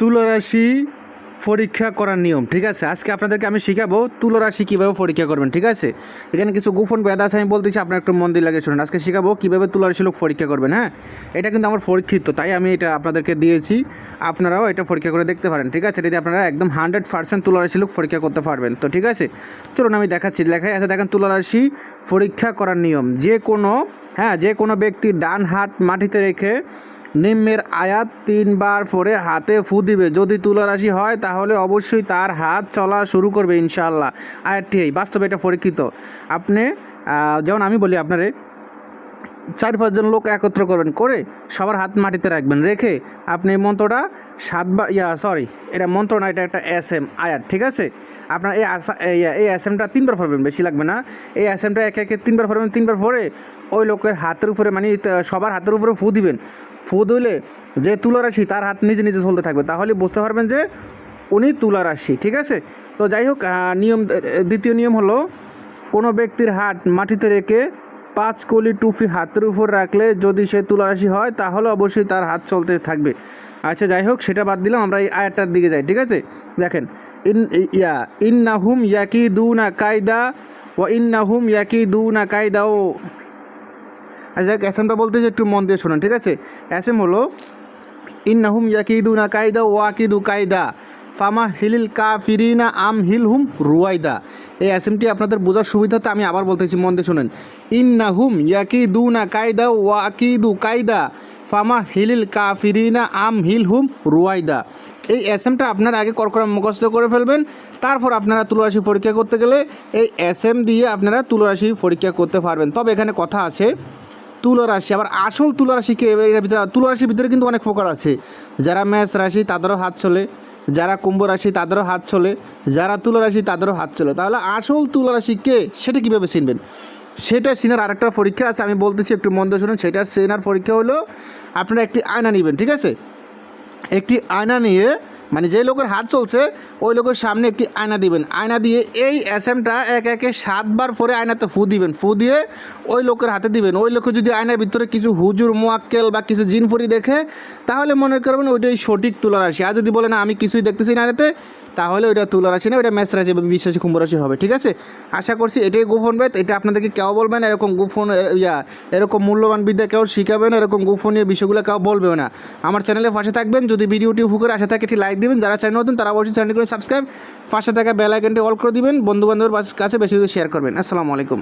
তুলারাশি পরীক্ষা করার নিয়ম, ঠিক আছে? আজকে আপনাদেরকে আমি শিখাবো তুলারাশি কীভাবে পরীক্ষা করবেন, ঠিক আছে? এখানে কিছু গোপন ব্যাধ আছে, আমি বলতেছি, আপনার একটু মন দিয়ে লাগে শুনুন। আজকে শিখাবো কীভাবে তুলারাশি লোক পরীক্ষা করবেন হ্যাঁ? এটা কিন্তু আমার পরীক্ষিত, তাই আমি এটা আপনাদেরকে দিয়েছি। আপনারাও এটা পরীক্ষা করে দেখতে পারেন, ঠিক আছে? যদি আপনারা একদম হান্ড্রেড পার্সেন্ট তুলারাশি লোক পরীক্ষা করতে পারবেন, তো ঠিক আছে? চলুন আমি দেখাচ্ছি লেখায় আছে, দেখেন তুলারাশি পরীক্ষা করার নিয়ম। যে কোনো হ্যাঁ যে কোনো ব্যক্তি ডান হাত মাটিতে রেখে নিম্নের আয়াত তিনবার পরে হাতে ফু দিবে। যদি তুলারাশি হয়, তাহলে অবশ্যই তার হাত চলা শুরু করবে ইনশাআল্লাহ। আয়াতটি এই, বাস্তবে এটা পরীক্ষিত। আপনি যেমন আমি বলি আপনারে, চার পাঁচজন লোক একত্র করবেন করে সবার হাত মাটিতে রাখবেন। রেখে আপনি এই মন্ত্রটা সাতবার, ইয়া সরি এটা মন্ত্র না, এটা একটা এস এম আয়াত, ঠিক আছে? আপনার এই আসা, এই- এস এমটা তিনবার পড়বেন, বেশি লাগবে না। এই এস এমটা একে একে তিনবার পড়বেন, তিনবার পরে ওই লোকের হাতের উপরে মানে সবার হাতের উপরে ফু দিবেন। ফু যে তুলারাশি তার হাত নিজে নিজে চলতে থাকবে। তাহলে বুঝতে পারবেন যে উনি তুলারাশি ঠিক আছে? তো যাই হোক নিয়ম দ্বিতীয় নিয়ম হলো কোনো ব্যক্তির হাত মাটিতে রেখে পাঁচ কলি টুপি হাতের উপর রাখলে যদি সে তুলারাশি হয়, তাহলে অবশ্যই তার হাত চলতে থাকবে। আচ্ছা যাই হোক, সেটা বাদ দিলাম, আমরা এই আয়াতটার দিকে যাই, ঠিক আছে? দেখেন, ইন ইয়া, ইন্নাহুম ইয়াকি দু না কায়দা ও ইন্নাহুম ইয়াকি দু না কায়দা ও আচ্ছা অ্যাসেমটা বলতে একটু মন দিয়ে শোনেন, ঠিক আছে? অ্যাসেম হলো, ইন্নাহুম ইয়াকিদুনা কায়দা ওয়াকিদু কায়দা ফামা হিলিল কাফিরিনা আম হিল হুম রুয়াইদা। এই অ্যাসেমটি আপনাদের বোঝার সুবিধাতে আমি আবার বলতেছি, মন দিয়ে শোনেন। ইন্নাহুম ইয়াকিদুনা কায়দা ওয়াকিদু কায়দা ফামা হিলিল কাফিরিনা আম হিল হুম রুয়াইদা। এই অ্যাসেমটা আপনারা আগে করকরা মুখস্থ করে ফেলবেন, তারপর আপনারা তুলারাশি পরীক্ষা করতে গেলে এই অ্যাসেম দিয়ে আপনারা তুলারাশি পরীক্ষা করতে পারবেন। তবে এখানে কথা আছে তুলা রাশি আবার আসল তুলা রাশিকে এর ভিতরে তুলা রাশির ভিতরে কিন্তু অনেক প্রকার আছে। যারা মেষ রাশি, তাদেরও হাত চলে। যারা কুম্ভ রাশি, তাদেরও হাত চলে। যারা তুলা রাশি তাদেরও হাত চলে। তাহলে আসল তুলা রাশি কে সেটা কীভাবে চিনবেন? সেটা চেনার আরেকটা পরীক্ষা আছে, আমি বলতেছি একটু মন দিয়ে শুনুন। সেটার চেনার পরীক্ষা হলো, আপনারা একটি আয়না নেবেন, ঠিক আছে? একটি আয়না নিয়ে মানে যে লোকের হাত চলছে, ওই লোকের সামনে একটি আয়না দিবেন। আয়না দিয়ে এই এসএমটা এক একে সাতবার পরে আয়নাতে ফু দিবেন। ফু দিয়ে ওই লোকের হাতে দিবেন। ওই লোকে যদি আয়নার ভিতরে কিছু হুজুর, মোয়াক্কেল বা কিছু জিনফুরি দেখে, তাহলে মনে করবেন ওইটাই সঠিক তুলা রাশি আর যদি বলে, না, আমি কিছুই দেখতেছি না আয়নাতে তাহলে ওইটা তুলা রাশি না, ওইটা ম্যাচ রাশি বা বিশ্বাসী কুম্ভ রাশি হবে, ঠিক আছে? আশা করছি এটাই গোপন বেদ এটা আপনাদেরকে কেউ বলবেন এরকম গোপন ইয়া, এরকম মূল্যবান বিদ্যা কেউ শিখাবেন এরকম গোপনীয় বিষয়গুলো কেউ বলবেও না। আমার চ্যানেলে পাশে থাকবেন, যদি ভিডিওটি উপকার আসে থাকে একটি লাইক দিবেন, যারা চ্যানেল নতুন তারা অবশ্যই চ্যানেলটি করে সাবস্ক্রাইব, পাশে থাকা বেল আইকনটি অল করে দিবেন বন্ধু বান্ধবের কাছে বেশি শেয়ার করবেন। আসসালামু আলাইকুম।